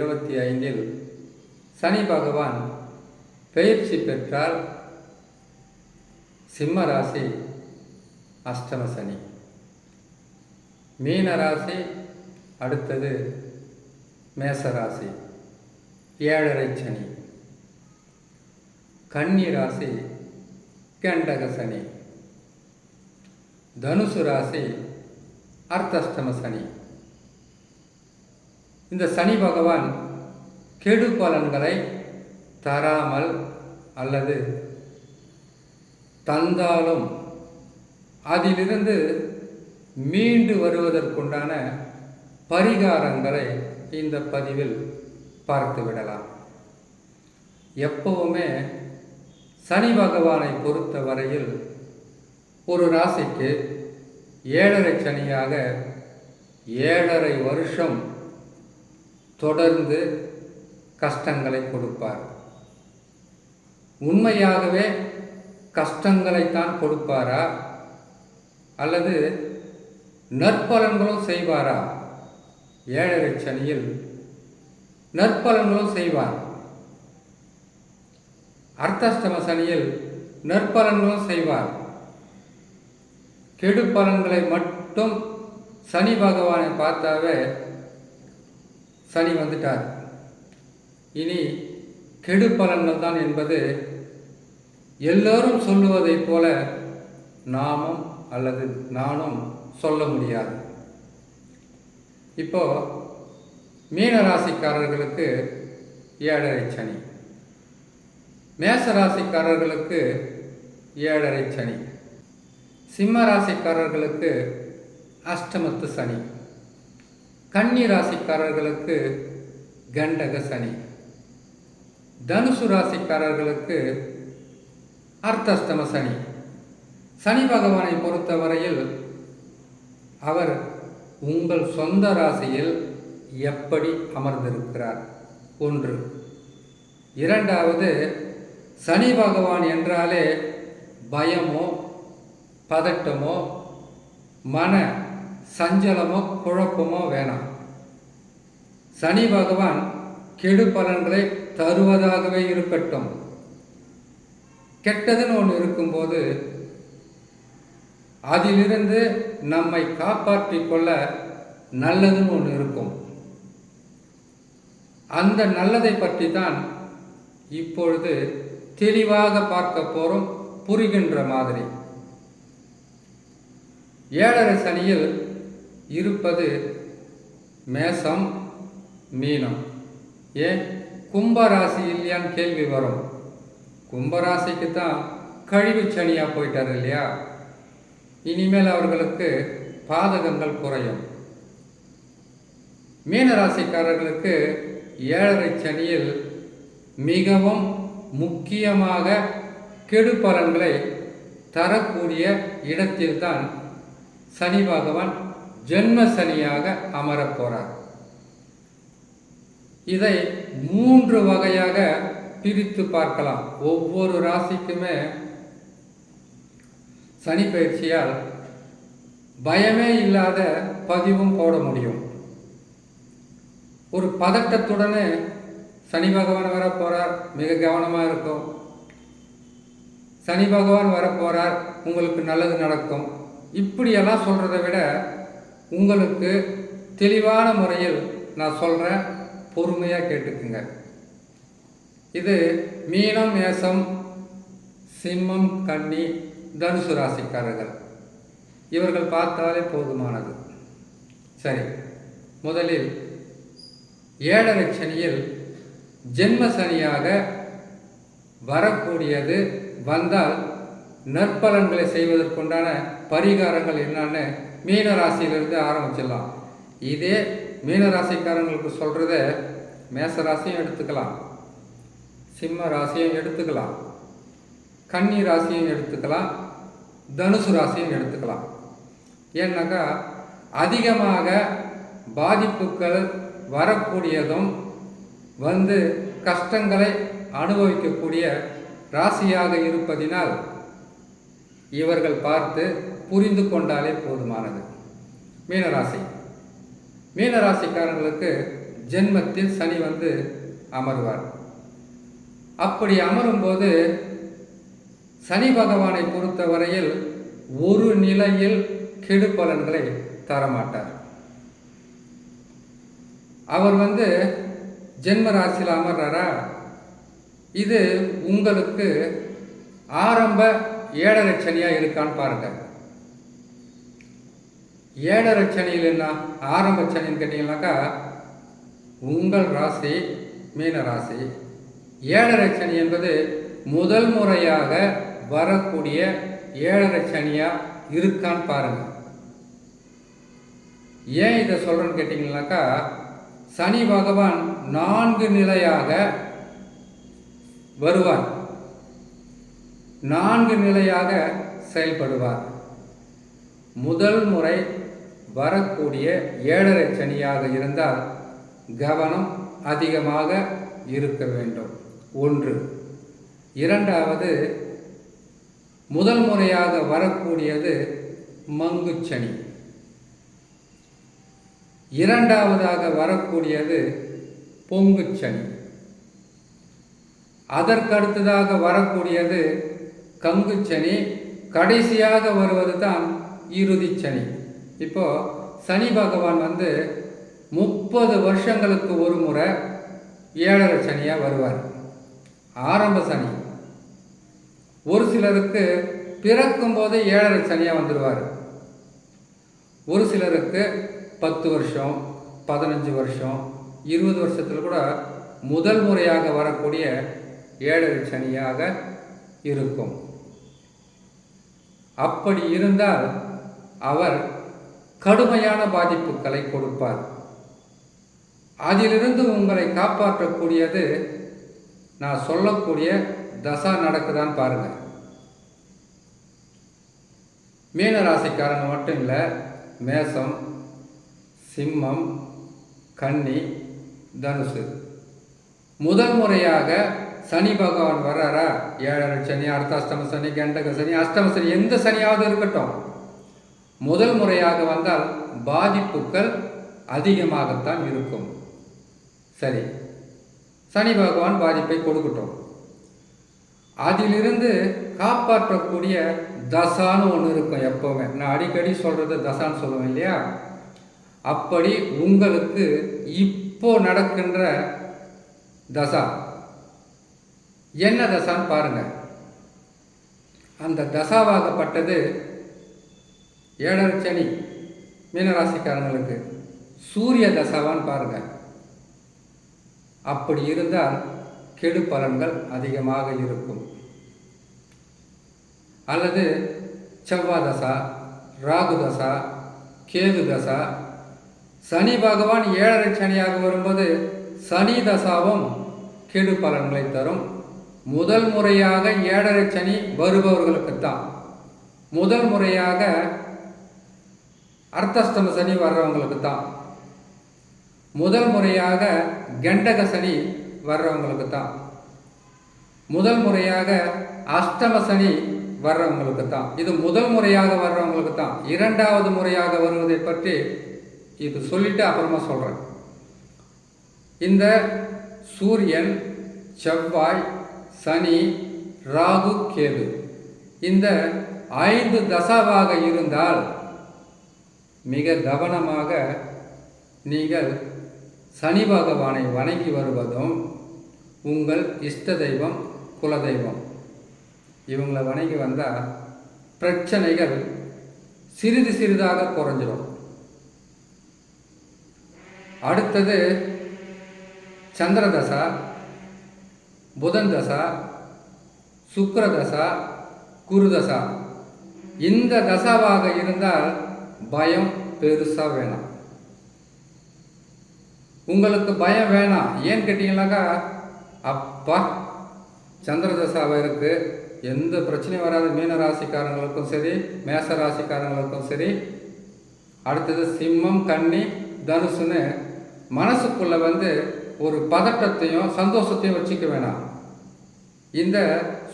இருபத்தி ஐந்தில் சனி பகவான் பயிற்சி பெற்றால் சிம்ம ராசி அஷ்டம சனி. மீன ராசி அடுத்தது மேசராசி ஏழரை சனி. கன்னி ராசி கண்டக சனி. தனுசு ராசி அர்த்தஷ்டம சனி. இந்த சனி பகவான் கெடு பலன்களை தராமல் அல்லது தந்தாலும் அதிலிருந்து மீண்டு வருவதற்குண்டான பரிகாரங்களை இந்த பதிவில் பார்த்து விடலாம். எப்பவுமே சனி பகவானை பொறுத்த வரையில் ஒரு ராசிக்கு ஏழரை சனியாக ஏழரை வருஷம் தொடர்ந்து கஷ்டங்களை கொடுப்பார். உண்மையாகவே கஷ்டங்களைத்தான் கொடுப்பாரா? அல்லது நற்பலன்களும் செய்வாரா? ஏழரை சனியில் நற்பலன்களும் செய்வார். அர்த்தஷ்டம சனியில் நற்பலன்களும் செய்வார். கெடு பலன்களை மட்டும் சனி பகவானை பார்த்தாவே சனி வந்துட்டார். இனி கெடு பலன்கள் தான் என்பது எல்லோரும் சொல்லுவதைப் போல நாமும் அல்லது நானும் சொல்ல முடியாது. இப்போ மீன ராசிக்காரர்களுக்கு ஏழரை சனி. மேச ராசிக்காரர்களுக்கு ஏழரை சனி. சிம்ம ராசிக்காரர்களுக்கு அஷ்டமத்து சனி. கன்னி ராசிக்காரர்களுக்கு கண்டக சனி. தனுசு ராசிக்காரர்களுக்கு அர்த்தஸ்தம சனி. சனி பகவானை பொறுத்தவரையில் அவர் உங்கள் சொந்த ராசியில் எப்படி அமர்ந்திருக்கிறார்? ஒன்று. இரண்டாவது சனி பகவான் என்றாலே பயமோ பதட்டமோ மன சஞ்சலமோ குழப்பமோ வேணாம். சனி பகவான் கெடு பலன்களை தருவதாகவே இருக்கட்டும். கெட்டதுன்னு ஒன்று இருக்கும்போது அதிலிருந்து நம்மை காப்பாற்றி கொள்ள நல்லதுன்னு ஒன்று இருக்கும். அந்த நல்லதை பற்றி தான் இப்பொழுது தெளிவாக பார்க்க போகிறோம் புரிகின்ற மாதிரி. ஏழரை சனியில் இருப்பது மேசம் மீனம். ஏன்? கும்பராசி இல்லையான்னு கேள்வி வரும். கும்பராசிக்கு தான் கழிவு சனியாக போயிட்டார் இல்லையா? இனிமேல் அவர்களுக்கு பாதகங்கள் குறையும். மீனராசிக்காரர்களுக்கு ஏழரை சனியில் மிகவும் முக்கியமாக கெடு பலன்களை தரக்கூடிய இடத்தில்தான் சனி பகவான் ஜென்ம சனியாக அமரப் போகிறார் இதை மூன்று வகையாக பிரித்து பார்க்கலாம். ஒவ்வொரு ராசிக்குமே சனி பயிற்சியால் பயமே இல்லாத பதிவும் போட முடியும். ஒரு பதட்டத்துடனே சனி பகவான் வர போகிறார் மிக கவனமாக இருக்கும். சனி பகவான் வர போகிறார் உங்களுக்கு நல்லது நடக்கும். இப்படியெல்லாம் சொல்கிறத விட உங்களுக்கு தெளிவான முறையில் நான் சொல்கிறேன் பொறுமையாக கேட்டுக்குங்க. இது மீனம் மேசம் சிம்மம் கன்னி தனுசு ராசிக்காரர்கள். இவர்கள் பார்த்தாலே போதுமானது. சரி முதலில் ஏழரை சனியில் ஜென்ம சனியாக வரக்கூடியது வந்தால் நற்பலன்களை செய்வதற்குண்டான பரிகாரங்கள் என்னன்னு மீன ராசியிலிருந்து ஆரம்பிச்சிடலாம். இதே மீன ராசிக்காரங்களுக்கு சொல்கிறத மேச ராசியும் எடுத்துக்கலாம். சிம்ம ராசியும் எடுத்துக்கலாம். கன்னி ராசியும் எடுத்துக்கலாம். தனுசு ராசியும் எடுத்துக்கலாம். ஏன்னாக்கா அதிகமாக பாதிப்புகள் வரக்கூடியதும் வந்து கஷ்டங்களை அனுபவிக்கக்கூடிய ராசியாக இருப்பதினால் இவர்கள் பார்த்து புரிந்து கொண்டாலே போதுமானது. மீனராசி. மீனராசிக்காரங்களுக்கு ஜென்மத்தில் சனி வந்து அமர்வார். அப்படி அமரும்போது சனி பகவானை பொறுத்தவரையில் ஒரு நிலையில் கெடு பலன்களை தரமாட்டார். அவர் வந்து ஜென்ம ராசியில் அமர்றாரா? இது உங்களுக்கு ஆரம்ப ஏழரை சனியாக இருக்கான்னு பாருங்கள் ஏழரை சனியில் என்ன? ஆரம்ப சனின்னு கேட்டீங்கன்னாக்கா உங்கள் ராசி மீன ராசி. ஏழரை சனி என்பது முதல் முறையாக வரக்கூடிய ஏழரை சனியாக இருக்கான்னு பாருங்கள் ஏன் இதை சொல்கிறேன்னு கேட்டிங்கனாக்கா சனி பகவான் நான்கு நிலையாக வருவார். நான்கு நிலையாக செயல்படுவார். முதல் முறை வரக்கூடிய ஏழரை சனியாக இருந்தால் கவனம் அதிகமாக இருக்க வேண்டும். ஒன்று. இரண்டாவது முதல் முறையாக வரக்கூடியது மங்குச்சனி இரண்டாவதாக வரக்கூடியது பொங்குச்சனி அதற்கடுத்ததாக வரக்கூடியது கங்குச்சனி கடைசியாக வருவது தான் இறுதிச்சனி இப்போ சனி பகவான் வந்து முப்பது வருஷங்களுக்கு ஒரு முறை ஏழரை சனியாக வருவார். ஆரம்ப சனி. ஒரு சிலருக்கு பிறக்கும் போது ஏழரை சனியாக வந்துடுவார் ஒரு சிலருக்கு பத்து வருஷம் பதினஞ்சு வருஷம் இருபது வருஷத்தில் கூட முதல் முறையாக வரக்கூடிய ஏழரை சனியாக இருக்கும். அப்படி இருந்தால் அவர் கடுமையான பாதிப்புகளை கொடுப்பார். அதிலிருந்து உங்களை காப்பாற்றக்கூடியது நான் சொல்லக்கூடிய தசா நடக்குதான்னு பாருங்க. மீன ராசிக்காரங்க மட்டும் இல்லை மேசம் சிம்மம் கன்னி தனுசு. முதல் முறையாக சனி பகவான் வர்றாரா? ஏழரை சனி அர்த்தாஷ்டம சனி கண்டக சனி அஷ்டம சனி எந்த சனியாவது இருக்கட்டும். முதல் முறையாக வந்தால் பாதிப்புகள் அதிகமாகத்தான் இருக்கும். சரி சனி பகவான் பாதிப்பை கொடுக்கட்டும். அதிலிருந்து காப்பாற்றக்கூடிய தசான்னு ஒன்று இருக்கும் எப்போவுமே. நான் அடிக்கடி சொல்கிறது தசான்னு சொல்லுவேன் இல்லையா? அப்படி உங்களுக்கு இப்போ நடக்கின்ற தசா. என்ன தசான்னு பாருங்கள் அந்த தசாவாகப்பட்டது ஏழரை சனி மீனராசிக்காரங்களுக்கு சூரிய தசாவான்னு பாருங்க. அப்படி இருந்தால் கெடு பலன்கள் அதிகமாக இருக்கும். அல்லது செவ்வாய் தசா ராகு தசா கேது தசா சனி பகவான் ஏழரை சனியாக வரும்போது சனி தசாவும் கெடு பலன்களை தரும். முதல் முறையாக ஏழரை சனி வருபவர்களுக்குத்தான். முதல் முறையாக அர்த்தஸ்தம சனி வர்றவங்களுக்கு தான். முதல் முறையாக கண்டக சனி வர்றவங்களுக்கு தான். முதல் முறையாக அஷ்டம சனி வர்றவங்களுக்கு தான். இது முதல் முறையாக வர்றவங்களுக்கு தான். இரண்டாவது முறையாக வருவதை பற்றி இது சொல்லிட்டு அப்புறமா சொல்கிறேன் இந்த சூரியன் செவ்வாய் சனி ராகு கேது இந்த ஐந்து தசாவாக இருந்தால் மிக கவனமாக நீங்கள் சனி பகவானை வணங்கி வருவதும் உங்கள் இஷ்ட தெய்வம் குலதெய்வம் இவங்களை வணங்கி வந்தால் பிரச்சனைகள் சிறிது சிறிதாக குறைஞ்சிடும் அடுத்தது சந்திர தசா புதன் தசா சுக்கிர தசா குரு தசா. இந்த தசாவாக இருந்தால் பயம் பெருசாக வேணாம். உங்களுக்கு பயம் வேணாம். ஏன்னு கேட்டிங்கனாக்கா அப்பா சந்திரதசாவை இருக்குது எந்த பிரச்சனையும் வராது. மீன ராசிக்காரங்களுக்கும் சரி மேச ராசிக்காரங்களுக்கும் சரி. அடுத்தது சிம்மம் கன்னி தனுசுன்னு மனசுக்குள்ளே வந்து ஒரு பதட்டத்தையும் சந்தோஷத்தையும் வச்சுக்க வேணாம். இந்த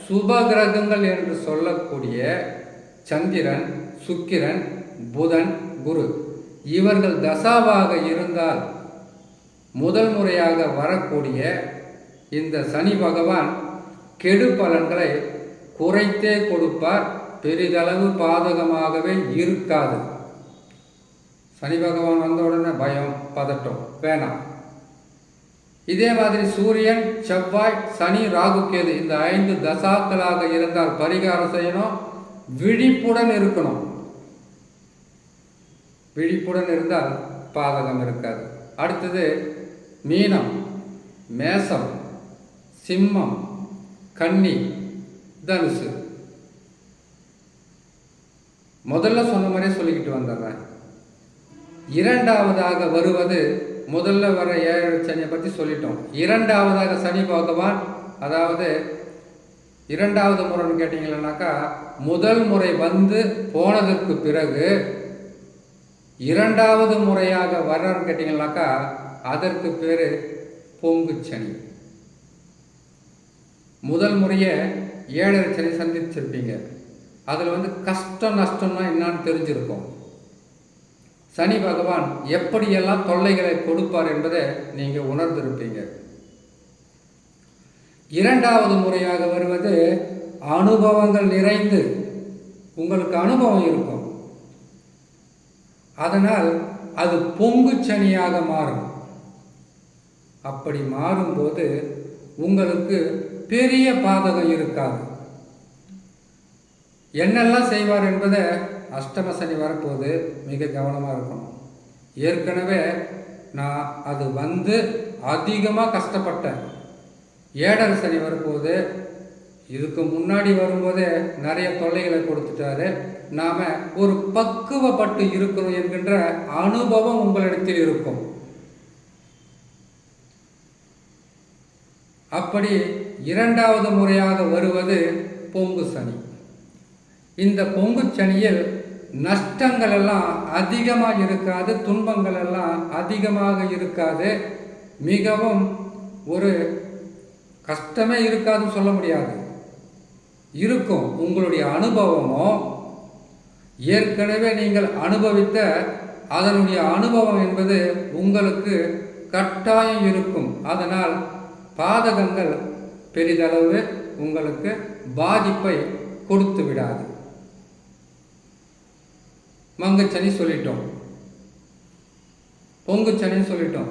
சுப கிரகங்கள் என்று சொல்லக்கூடிய சந்திரன் சுக்கிரன் புதன் குரு. இவர்கள் தசாவாக இருந்தால் முதல் முறையாக வரக்கூடிய இந்த சனி பகவான் கெடு பலன்களை குறைத்தே கொடுப்பார். பெரிதளவு பாதகமாகவே இருக்காது. சனி பகவான் வந்த உடனே பயம் பதட்டம் வேணாம். இதே மாதிரி சூரியன் செவ்வாய் சனி ராகு கேது இந்த ஐந்து தசாக்களாக இருந்தால் பரிகாரம் செய்யணும். விழிப்புடன் இருக்கணும். விழிப்புடன் இருந்தால் பாதகம் இருக்காது. அடுத்தது மீனம் மேசம் சிம்மம் கன்னி தனுசு. முதல்ல சொன்ன மாதிரியே சொல்லிக்கிட்டு வந்துடுறேன். இரண்டாவதாக வருவது முதல்ல வர ஏழு சனியை பற்றி சொல்லிட்டோம். இரண்டாவதாக சனி பகவான் அதாவது இரண்டாவது முறைன்னு கேட்டிங்களனாக்கா முதல் முறை வந்து போனதற்கு பிறகு இரண்டாவது முறையாக வர்றான்னு கேட்டிங்கனாக்கா அதற்கு பேர் பொங்கு சனி. முதல் முறையை ஏழரை சனி சந்திச்சிருப்பீங்க. அதில் வந்து கஷ்டம் நஷ்டம்னா என்னான்னு தெரிஞ்சிருக்கும். சனி பகவான் எப்படியெல்லாம் தொல்லைகளை கொடுப்பார் என்பதை நீங்கள் உணர்ந்திருப்பீங்க. இரண்டாவது முறையாக வருவது அனுபவங்கள் நிறைந்து உங்களுக்கு அனுபவம் இருக்கும். அதனால் அது பொங்கு சனியாக மாறும். அப்படி மாறும்போது உங்களுக்கு பெரிய பாதகம் இருக்காது. என்னெல்லாம் செய்வார் என்பதை அஷ்டம சனி வரப்போது மிக கவனமாக இருக்கணும். ஏற்கனவே நான் அது வந்து அதிகமாக கஷ்டப்பட்டேன். ஏழரை சனி வரும்போது இதுக்கு முன்னாடி வரும்போதே நிறைய தொல்லைகளை கொடுத்துட்டாரு. நாம் ஒரு பக்குவப்பட்டு இருக்கணும் என்கின்ற அனுபவம் உங்களிடத்தில் இருக்கும். அப்படி இரண்டாவது முறையாக வருவது பொங்கு சனி. இந்த பொங்கு சனியில் நஷ்டங்கள் எல்லாம் அதிகமாக இருக்காது துன்பங்கள் எல்லாம் அதிகமாக இருக்காது. மிகவும் ஒரு கஷ்டமே இருக்காதுன்னு சொல்ல முடியாது. இருக்கும் உங்களுடைய அனுபவமோ? ஏற்கனவே நீங்கள் அனுபவித்த அதனுடைய அனுபவம் என்பது உங்களுக்கு கட்டாயம் இருக்கும். அதனால் பாதகங்கள் பெரிதளவு உங்களுக்கு பாதிப்பை கொடுத்து விடாது. மங்குச்சனி சொல்லிட்டோம். பொங்குச்சனின்னு சொல்லிட்டோம்.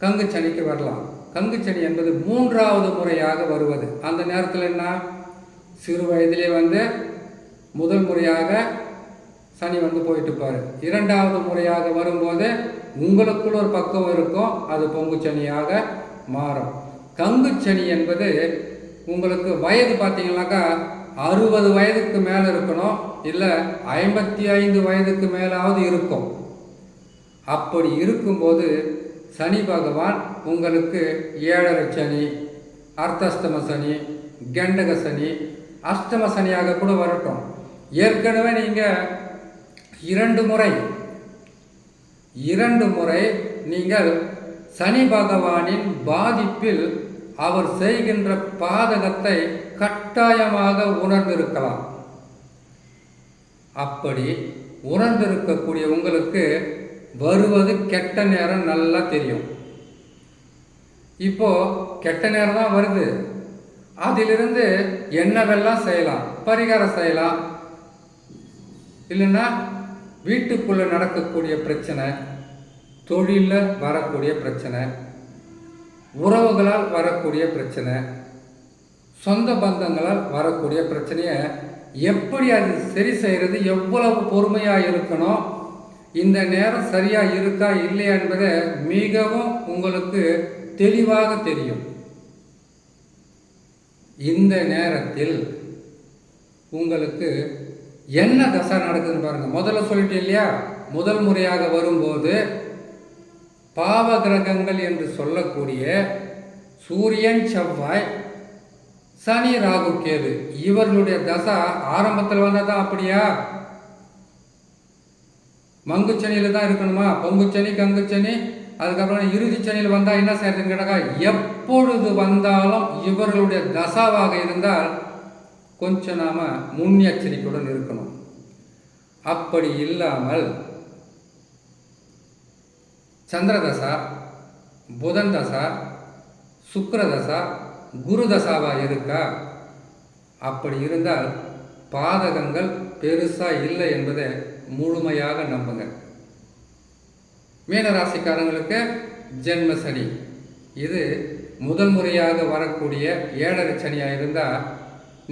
கங்குச்சனிக்கு வரலாம். கங்குச்சனி என்பது மூன்றாவது முறையாக வருவது. அந்த நேரத்தில் என்ன? சிறு வயதிலே வந்து முதல் முறையாக சனி வந்து போயிட்டு இரண்டாவது முறையாக வரும்போது உங்களுக்குள்ள ஒரு பக்கம் இருக்கும். அது பொங்கு சனியாக மாறும். கங்கு சனி என்பது உங்களுக்கு வயது பார்த்தீங்கன்னாக்கா அறுபது வயதுக்கு மேலே இருக்கணும். இல்லை ஐம்பத்தி ஐந்து வயதுக்கு மேலாவது இருக்கும். அப்படி இருக்கும்போது சனி பகவான் உங்களுக்கு ஏழரை சனி அர்த்தஸ்தம சனி கண்டக சனி அஷ்டம சனியாக கூட வரட்டும். ஏற்கனவே நீங்கள் இரண்டு முறை இரண்டு முறை நீங்கள் சனி பகவானின் பாதிப்பில் அவர் செய்கின்ற பாதகத்தை கட்டாயமாக உணர்ந்திருக்கலாம். அப்படி உணர்ந்திருக்கக்கூடிய உங்களுக்கு வருவது கெட்ட நேரம் நல்லா தெரியும். இப்போ கெட்ட நேரம் தான் வருது. அதிலிருந்து என்னவெல்லாம் செய்யலாம்? பரிகாரம் செய்யலாம். இல்லைன்னா வீட்டுக்குள்ளே நடக்கக்கூடிய பிரச்சனை தொழிலில் வரக்கூடிய பிரச்சனை உறவுகளால் வரக்கூடிய பிரச்சனை சொந்த பந்தங்களால் வரக்கூடிய பிரச்சனையை எப்படி அது சரி செய்கிறது எவ்வளவு பொறுமையாக இருக்கணும் இந்த நேரம் சரியாக இருக்கா இல்லையா என்பதை மிகவும் உங்களுக்கு தெளிவாக தெரியும். இந்த நேரத்தில் உங்களுக்கு என்ன தசை நடக்குதுன்னு பாருங்கள் முதல்ல சொல்லிட்டேன் இல்லையா? முதல் முறையாக வரும்போது பாவ கிரகங்கள் என்று சொல்லக்கூடிய சூரியன் செவ்வாய் சனி ராகு கேது இவர்களுடைய தசை ஆரம்பத்தில் வந்தால் தான் அப்படியா? மங்குச்சனியில் தான் இருக்கணுமா? பொங்குச்சனி கங்குச்சனி அதுக்கப்புறம் இறுதி சனியில் வந்தால் என்ன செய்யறதுன்னு கேட்டாக்கா எப்பொழுது வந்தாலும் இவர்களுடைய தசாவாக இருந்தால் கொஞ்சம் நாம் முன்னெச்சரிக்கையுடன் இருக்கணும். அப்படி இல்லாமல் சந்திரதசா புதன் தசா சுக்கரதசா குருதசாவாக குரு இருக்கா? அப்படி இருந்தால் பாதகங்கள் பெருசாக இல்லை என்பதை முழுமையாக நம்புங்கள் மீனராசிக்காரங்களுக்கு ஜென்ம சனி. இது முதல் முறையாக வரக்கூடிய ஏழரை சனியாக இருந்தால்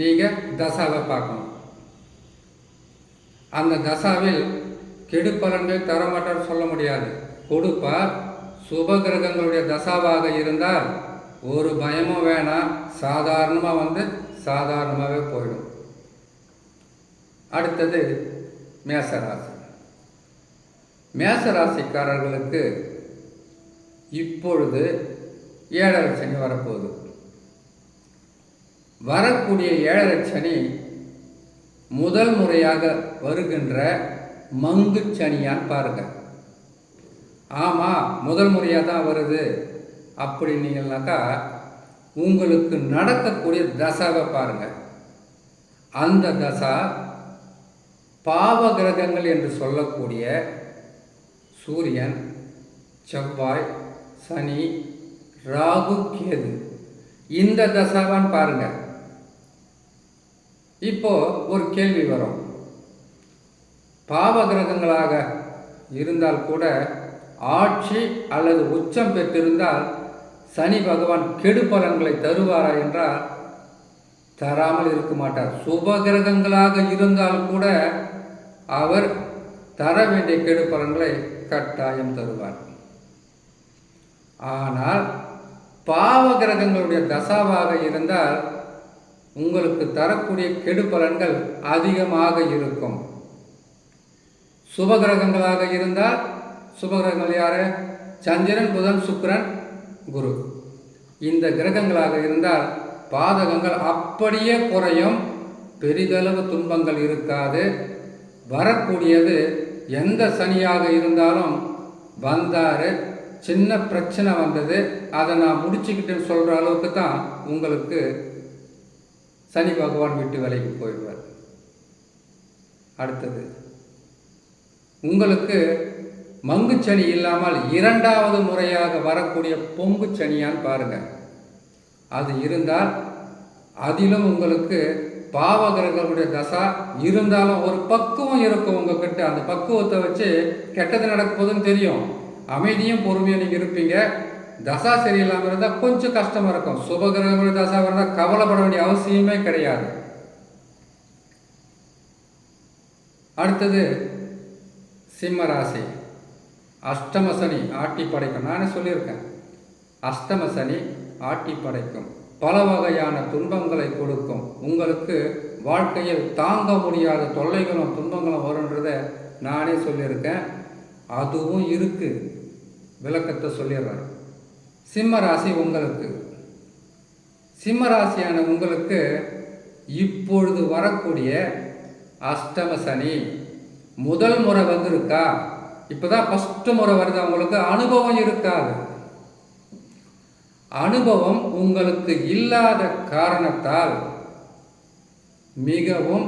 நீங்கள் தசாவை பார்க்கணும். அந்த தசாவில் கெடுப்பலன்கள் தரமாட்டார் சொல்ல முடியாது. கொடுப்பார் சுபகிரகங்களுடைய தசாவாக இருந்தால் ஒரு பயமும் வேணாம் சாதாரணமாக வந்து சாதாரணமாகவே போயிடும். அடுத்தது மேசராசி. மேசராசிக்காரர்களுக்கு இப்பொழுது ஏழரை சனி வரப்போகுது. வரக்கூடிய ஏழரை சனி முதல் முறையாக வருகின்ற மங்கு சனியான்னு பாருங்க. ஆமாம் முதல் முறையாக தான் வருது அப்படின்னீங்கன்னாக்கா உங்களுக்கு நடக்கக்கூடிய தசாவை பாருங்க. அந்த தசா பாவ கிரகங்கள் என்று சொல்லக்கூடிய சூரியன் செவ்வாய் சனி ராகு கேது. இந்த தசாவான்னு பாருங்க. இப்போ ஒரு கேள்வி வரும். பாவ கிரகங்களாக இருந்தால் கூட ஆட்சி அல்லது உச்சம் பெற்றிருந்தால் சனி பகவான் கெடு பலன்களை தருவாரா என்றால் தராமல் இருக்க மாட்டார். சுப கிரகங்களாக இருந்தால் கூட அவர் தர வேண்டிய கெடு பலன்களை கட்டாயம் தருவார். ஆனால் பாவ கிரகங்களுடைய தசாவாக இருந்தால் உங்களுக்கு தரக்கூடிய கெடு பலன்கள் அதிகமாக இருக்கும். சுபகிரகங்களாக இருந்தால் சுபகிரகங்கள் யாரு? சந்திரன் புதன் சுக்கரன் குரு. இந்த கிரகங்களாக இருந்தால் பாதகங்கள் அப்படியே குறையும். பெரிதளவு துன்பங்கள் இருக்காது. வரக்கூடியது எந்த சனியாக இருந்தாலும் வந்தார் சின்ன பிரச்சனை வந்தது அதை நான் முடிச்சுக்கிட்டேன்னு சொல்கிற அளவுக்கு தான் உங்களுக்கு சனி பகவான் விட்டு விலைக்கு போயிடுவார். அடுத்தது உங்களுக்கு மங்குச்சனி இல்லாமல் இரண்டாவது முறையாக வரக்கூடிய பொங்கு சனியான்னு பாருங்கள் அது இருந்தால் அதிலும் உங்களுக்கு பாவகிரகங்களுடைய தசா இருந்தாலும் ஒரு பக்குவம் இருக்கும் உங்ககிட்ட. அந்த பக்குவத்தை வச்சு கெட்டது நடக்க போதுன்னு தெரியும். அமைதியும் பொறுமையும் நீங்கள் இருப்பீங்க. தசா சரியில்லாமல் இருந்தால் கொஞ்சம் கஷ்டமாக இருக்கும். சுபகிரகங்களுடைய தசா இருந்தால் கவலைப்பட வேண்டிய அவசியமே கிடையாது. அடுத்தது சிம்ம ராசி. அஷ்டம சனி ஆட்டி படைக்கும் நானே சொல்லியிருக்கேன். அஷ்டம சனி ஆட்டி படைக்கும் பல வகையான துன்பங்களை கொடுக்கும். உங்களுக்கு வாழ்க்கையில் தாங்க முடியாத தொல்லைகளும் துன்பங்களும் வரும்ன்றதை நானே சொல்லியிருக்கேன். அதுவும் இருக்கு. விளக்கத்தை சொல்லிடுறேன். சிம்ம ராசி உங்களுக்கு. சிம்ம ராசியான உங்களுக்கு இப்பொழுது வரக்கூடிய அஷ்டம சனி. முதல் முறை வந்திருக்கா? இப்போதான் ஃபஸ்ட்டு முறை வருது. அவங்களுக்கு அனுபவம் இருக்காது. அனுபவம் உங்களுக்கு இல்லாத காரணத்தால் மிகவும்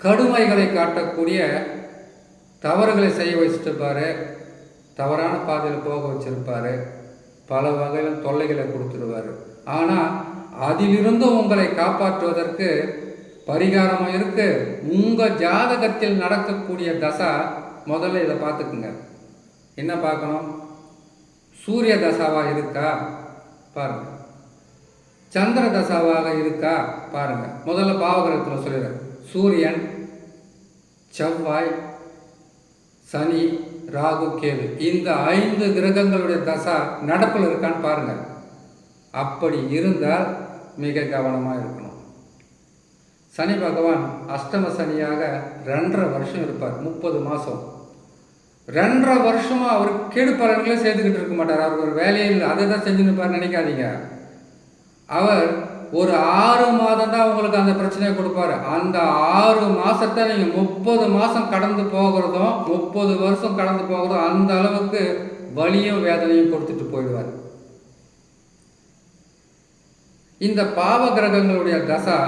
கடுமைகளை காட்டக்கூடிய தவறுகளை செய்ய வச்சுட்டுருப்பாரு. தவறான பாதையில் போக வச்சிருப்பாரு. பல வகையில் தொல்லைகளை கொடுத்துருவார் ஆனால் அதிலிருந்து உங்களை காப்பாற்றுவதற்கு பரிகாரமும் இருக்குது உங்கள் ஜாதகத்தில் நடக்கக்கூடிய தசா முதல்ல இதை பார்த்துக்குங்க. என்ன பார்க்கணும்? சூரிய தசாவாக இருக்கா? பாருங்க. சந்திர தசாவாக இருக்கா? பாருங்க. முதல்ல பாவகிரகத்தில் சொல்லிடுறேன். சூரியன் செவ்வாய் சனி ராகு கேது. இந்த ஐந்து கிரகங்களுடைய தசா நடப்பில் இருக்கான்னு பாருங்க. அப்படி இருந்தால் மிக கவனமாக இருக்கணும். சனி பகவான் அஷ்டம சனியாக ரெண்டரை வருஷம் இருப்பார். முப்பது மாதம் ரெண்டரை வருஷமாக அவர் கேடு பலன்களே சேர்த்துக்கிட்டு இருக்க மாட்டார். அவர் ஒரு வேலையில் அதை தான் செஞ்சுன்னு இருப்பார். நினைக்காதீங்க. அவர் ஒரு ஆறு மாதம் தான் உங்களுக்கு அந்த பிரச்சனையை கொடுப்பாரு. அந்த ஆறு மாதத்தை நீங்கள் முப்பது மாதம் கடந்து போகிறதும் முப்பது வருஷம் கடந்து போகிறதும் அந்த அளவுக்கு வலியும் வேதனையும் கொடுத்துட்டு போயிடுவார். இந்த பாவ கிரகங்களுடைய தசா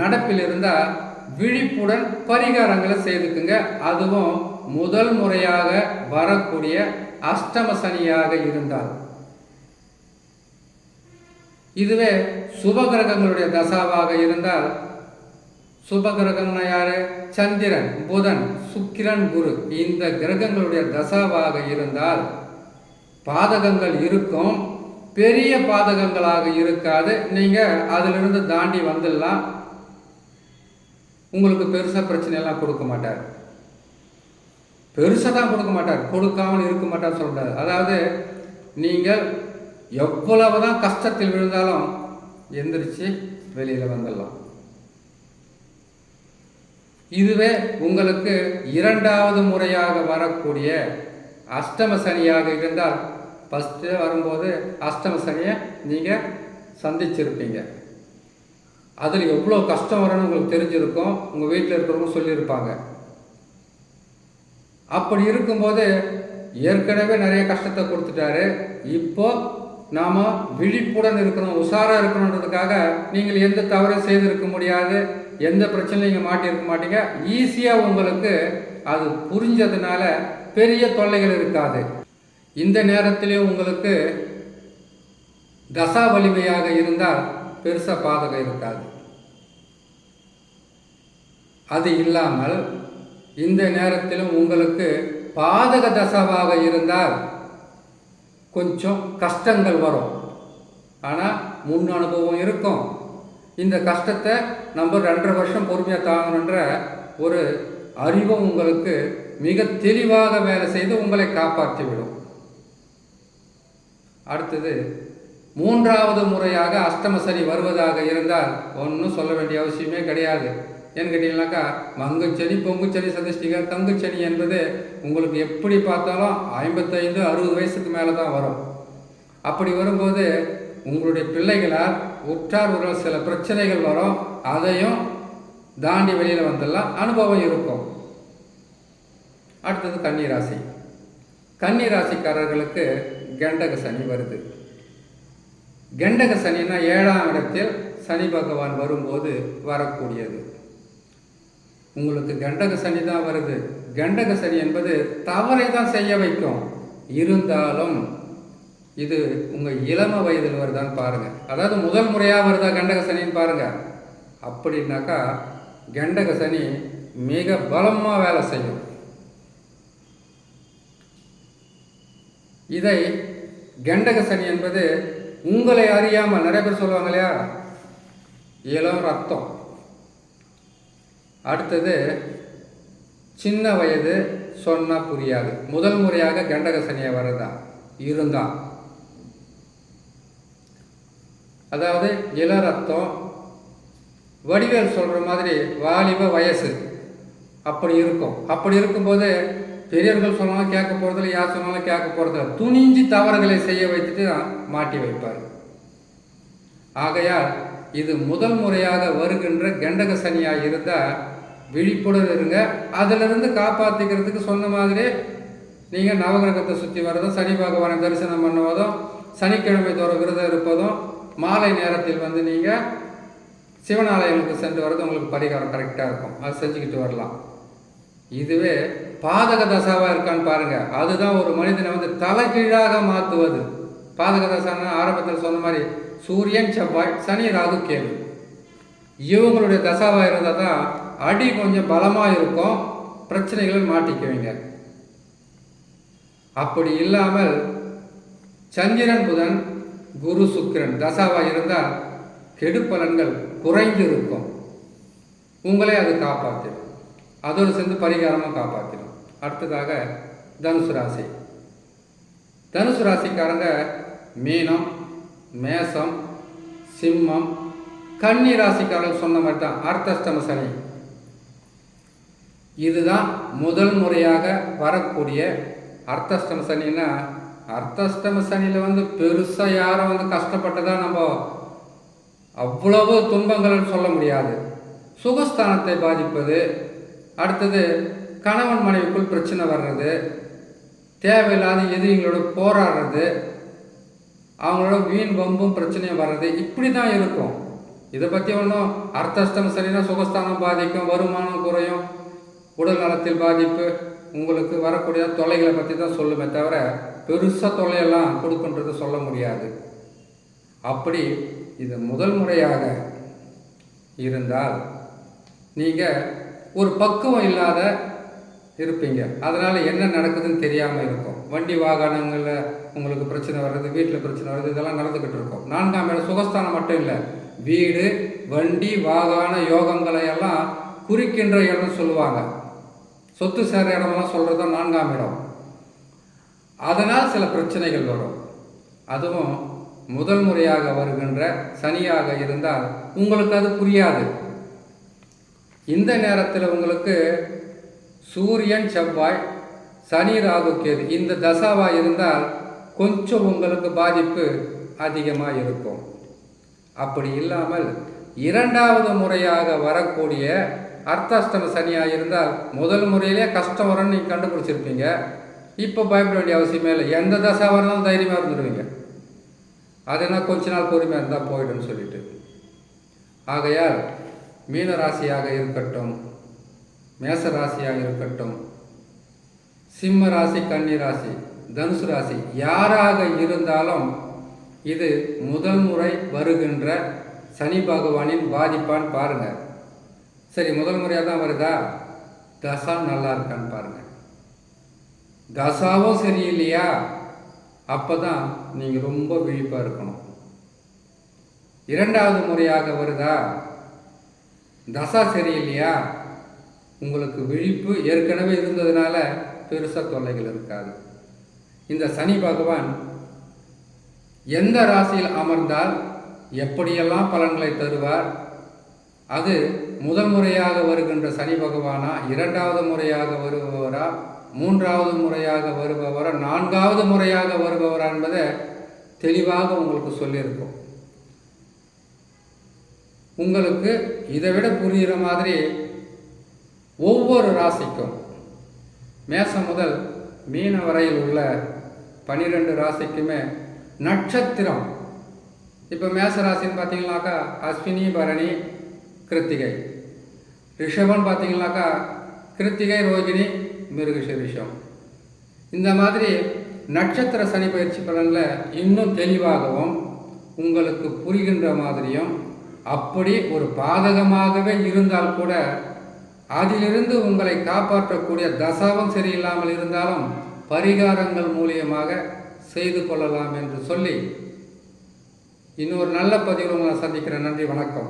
நடப்பில் இருந்தால் விழிப்புடன் பரிகாரங்களை செய்துக்குங்க. அதுவும் முதல் முறையாக வரக்கூடிய அஷ்டம சனியாக இருந்தால் இதுவே சுபகிரகங்களுடைய தசாவாக இருந்தால் சுபகிரகம்னா யாரு? சந்திரன் புதன் சுக்கிரன் குரு. இந்த கிரகங்களுடைய தசாவாக இருந்தால் பாதகங்கள் இருக்கும். பெரிய பாதகங்களாக இருக்காது. நீங்கள் அதிலிருந்து தாண்டி வந்துடலாம். உங்களுக்கு பெருசாக பிரச்சனையெல்லாம் கொடுக்க மாட்டார். பெருசாக தான் கொடுக்க மாட்டார். கொடுக்காமல் இருக்க மாட்டார் சொல்றாரு. அதாவது நீங்கள் எவ்வளவு தான் கஷ்டத்தில் விழுந்தாலும் எந்திரிச்சு வெளியில் வந்துடலாம். இதுவே உங்களுக்கு இரண்டாவது முறையாக வரக்கூடிய அஷ்டம சனியாக இருந்தால் ஃபஸ்ட்டு வரும்போது அஷ்டம சனியை நீங்கள் சந்திச்சிருப்பீங்க. அதில் எவ்வளோ கஷ்டம் வரும்னு உங்களுக்கு தெரிஞ்சிருக்கும். உங்கள் வீட்டில் இருக்கிறவங்க சொல்லியிருப்பாங்க. அப்படி இருக்கும்போது ஏற்கனவே நிறைய கஷ்டத்தை கொடுத்துட்டாரு. இப்போ நாம் விழிப்புடன் இருக்கணும் உஷாராக இருக்கணுன்றதுக்காக நீங்கள் எந்த தவறும் செய்திருக்க முடியாது எந்த பிரச்சனையும் நீங்கள் மாட்டியிருக்க மாட்டீங்க. ஈஸியாக உங்களுக்கு அது புரிஞ்சதுனால பெரிய தொல்லைகள் இருக்காது. இந்த நேரத்திலையும் உங்களுக்கு தசா வலிமையாக இருந்தால் பெருசாக பாதகம் இருக்காது. அது இல்லாமல் இந்த நேரத்திலும் உங்களுக்கு பாதக தசாவாக இருந்தால் கொஞ்சம் கஷ்டங்கள் வரும். ஆனால் முன் அனுபவம் இருக்கும். இந்த கஷ்டத்தை நம்ம ரெண்டரை வருஷம் பொறுமையாக தாங்கணுன்ற ஒரு அறிவும் உங்களுக்கு மிக தெளிவாக வேலை செய்து உங்களை காப்பாற்றிவிடும். அடுத்தது மூன்றாவது முறையாக அஷ்டம சனி வருவதாக இருந்தால் ஒன்றும் சொல்ல வேண்டிய அவசியமே கிடையாது. ஏன்னு கேட்டீங்கன்னாக்கா மங்குச்செடி பொங்குச்செடி சதிஷ்டிக தங்குச்சனி என்பது உங்களுக்கு எப்படி பார்த்தாலும் ஐம்பத்தைந்து அறுபது வயசுக்கு மேலே தான் வரும். அப்படி வரும்போது உங்களுடைய பிள்ளைகளால் உற்றார் உறவு சில பிரச்சனைகள் வரும். அதையும் தாண்டி வெளியில் வந்துடலாம். அனுபவம் இருக்கும். அடுத்தது கன்னிராசி. கன்னிராசிக்காரர்களுக்கு கண்டக சனி வருது. கண்டக சனின்னா ஏழாம் இடத்தில் சனி பகவான் வரும்போது வரக்கூடியது. உங்களுக்கு கண்டக சனி தான் வருது. கண்டக சனி என்பது தவறை தான் செய்ய வைக்கும். இருந்தாலும் இது உங்கள் இளம வயதில் வருதான்னு பாருங்கள் அதாவது முதல் முறையாக வருதா கண்டக சனின்னு பாருங்கள் அப்படின்னாக்கா கண்டக சனி மிக பலமாக வேலை செய்யும். இதை கண்டக சனி என்பது உங்களை அறியாமல் நிறைய பேர் சொல்லுவாங்க இல்லையா? இளம் ரத்தம். அடுத்தது சின்ன வயது சொன்னால் புரியாது. முதல் முறையாக கண்டகசனியை வரதா வர்றதா? இருந்தான் அதாவது இள ரத்தம் வடிவேல் சொல்கிற மாதிரி வாலிப வயசு. அப்படி இருக்கும். அப்படி இருக்கும்போது பெரியவர்கள் சொன்னாலும் கேட்க போகிறதில்ல யார் சொன்னாலும் கேட்க போகிறதில்ல துணிஞ்சு தவறுகளை செய்ய வைத்துட்டு தான் மாட்டி வைப்பார். ஆகையால் இது முதல் முறையாக வருகின்ற கண்டக சனியாக இருந்தால் விழிப்புடன் இருங்க. அதிலிருந்து காப்பாற்றிக்கிறதுக்கு சொன்ன மாதிரி நீங்கள் நவகிரகத்தை சுற்றி வர்றதும் சனி பகவானை தரிசனம் பண்ணுவதும் சனிக்கிழமை தோற விரதம் இருப்பதும் மாலை நேரத்தில் வந்து நீங்கள் சிவனாலயங்களுக்கு சென்று வர்றது உங்களுக்கு பரிகாரம் கரெக்டாக இருக்கும். அது செஞ்சுக்கிட்டு வரலாம். இதுவே பாதக தசாவாக இருக்கான்னு பாருங்கள் அதுதான் ஒரு மனிதனை வந்து தலைகீழாக மாற்றுவது பாதக தசான்னு ஆரம்பத்தில் சொன்ன மாதிரி சூரியன் செவ்வாய் சனி ராகு கேது. இவங்களுடைய தசாவாக இருந்தால் தான் அடி கொஞ்சம் பலமாக இருக்கும். பிரச்சனைகள் மாட்டிக்குவீங்க. அப்படி இல்லாமல் சந்திரன் புதன் குரு சுக்கிரன் தசாவாக இருந்தால் கெடுப்பலன்கள் குறைந்து இருக்கும் உங்களே அது காப்பாற்றிடும் அதோடு சேர்ந்து பரிகாரமாக காப்பாற்றிடும் அடுத்ததாக தனுசு ராசி. தனுசு ராசிக்காரங்க மீனம் மேசம் சிம்மம் கன்னி ராசிக்காரர்கள் சொன்ன மாதிரி தான் அர்த்தஷ்டம சனி. இதுதான் முதல் முறையாக வரக்கூடிய அர்த்தஷ்டம சனின்னா அர்த்தஷ்டம சனியில் வந்து பெருசாக யாரும் வந்து கஷ்டப்பட்டதாக நம்ம அவ்வளவு துன்பங்கள்னு சொல்ல முடியாது. சுகஸ்தானத்தை பாதிப்பது அடுத்தது கணவன் மனைவிக்குள் பிரச்சனை வர்றது தேவையில்லாத எதிரிகளோட போராடுறது அவங்களோட வீண் வம்பும் பிரச்சனையும் வர்றது இப்படி தான் இருக்கும். இதை பற்றி ஒன்றும் அர்த்தஷ்டம் சரினா சுகஸ்தானம் பாதிக்கும் வருமானம் குறையும் உடல் நலத்தில் பாதிப்பு உங்களுக்கு வரக்கூடிய தொல்லைகளை பற்றி தான் சொல்லுமே தவிர பெருசாக தொல்லையெல்லாம் கொடுக்குன்றது சொல்ல முடியாது. அப்படி இது முதல் முறையாக இருந்தால் நீங்கள் ஒரு பக்குவம் இல்லாத இருப்பீங்க. அதனால் என்ன நடக்குதுன்னு தெரியாமல் இருக்கும். வண்டி வாகனங்களில் உங்களுக்கு பிரச்சனை வர்றது வீட்டில் பிரச்சனை வர்றது இதெல்லாம் நடந்துக்கிட்டு இருக்கும். நான்காம் இடம் சுகஸ்தானம் மட்டும் இல்லை. வீடு வண்டி வாகன யோகங்களை எல்லாம் குறிக்கின்ற இடம்னு சொல்லுவாங்க. சொத்து சேர்ற இடமெல்லாம் சொல்கிறது தான் நான்காம் இடம். அதனால் சில பிரச்சனைகள் வரும். அதுவும் முதல் முறையாக வருகின்ற சனியாக இருந்தால் உங்களுக்கு அது புரியாது. இந்த நேரத்தில் உங்களுக்கு சூரியன் செவ்வாய் சனி ராகு கேது இந்த தசாவாக இருந்தால் கொஞ்சம் உங்களுக்கு பாதிப்பு அதிகமாக இருக்கும் அப்படி இல்லாமல் இரண்டாவது முறையாக வரக்கூடிய அர்த்தாஷ்டம சனியாக இருந்தால் முதல் முறையிலே கஷ்டம் வரும்னு நீங்கள் கண்டுபிடிச்சிருப்பீங்க. இப்போ பயப்பட வேண்டிய அவசியமே இல்லை. எந்த தசா வரணும் தைரியமாக இருந்துடுவீங்க அது என்ன கொஞ்ச நாள் பொறுமையாக இருந்தால் போயிடும்னு சொல்லிட்டு. ஆகையால் மீன ராசியாக இருக்கட்டும் மேச ராசியாக இருக்கட்டும் சிம்ம ராசி கன்னி ராசி தனுசு ராசி யாராக இருந்தாலும் இது முதல் முறை வருகின்ற சனி பகவானின் பாதிப்பான்னு பாருங்க. சரி முதல் முறையாக தான் வருதா? தசா நல்லா இருக்கான்னு பாருங்க. தசாவும் சரியில்லையா? அப்போ தான் நீங்கள் ரொம்ப விழிப்பாக இருக்கணும். இரண்டாவது முறையாக வருதா? தசா சரியில்லையா? உங்களுக்கு விழிப்பு ஏற்கனவே இருந்ததுனால பெருசாக தொல்லைகள் இருக்காது. இந்த சனி பகவான் எந்த ராசியில் அமர்ந்தால் எப்படியெல்லாம் பலன்களை தருவார்? அது முதல் முறையாக வருகின்ற சனி பகவானா? இரண்டாவது முறையாக வருபவரா? மூன்றாவது முறையாக வருபவரா? நான்காவது முறையாக வருபவரா என்பதை தெளிவாக உங்களுக்கு சொல்லியிருக்கோம். உங்களுக்கு இதை விட புரிகிற மாதிரி ஒவ்வொரு ராசிக்கும் மேசம் முதல் மீன வரையில் உள்ள பனிரெண்டு ராசிக்குமே நட்சத்திரம். இப்போ மேச ராசின்னு பார்த்தீங்கன்னாக்கா அஸ்வினி பரணி கிருத்திகை. ரிஷபம்னு பார்த்தீங்கன்னாக்கா கிருத்திகை ரோகிணி மிருகசிரிஷம். இந்த மாதிரி நட்சத்திர சனி பயிற்சி பலனில் இன்னும் தெளிவாகவும் உங்களுக்கு புரிகின்ற மாதிரியும் அப்படி ஒரு பாதகமாகவே இருந்தால் கூட அதிலிருந்து உங்களை காப்பாற்றக்கூடிய தசாவும் சரியில்லாமல் இருந்தாலும் பரிகாரங்கள் மூலியமாக செய்து கொள்ளலாம் என்று சொல்லி இன்னொரு நல்ல பதிவில் உங்களை சந்திக்கிறேன். நன்றி வணக்கம்.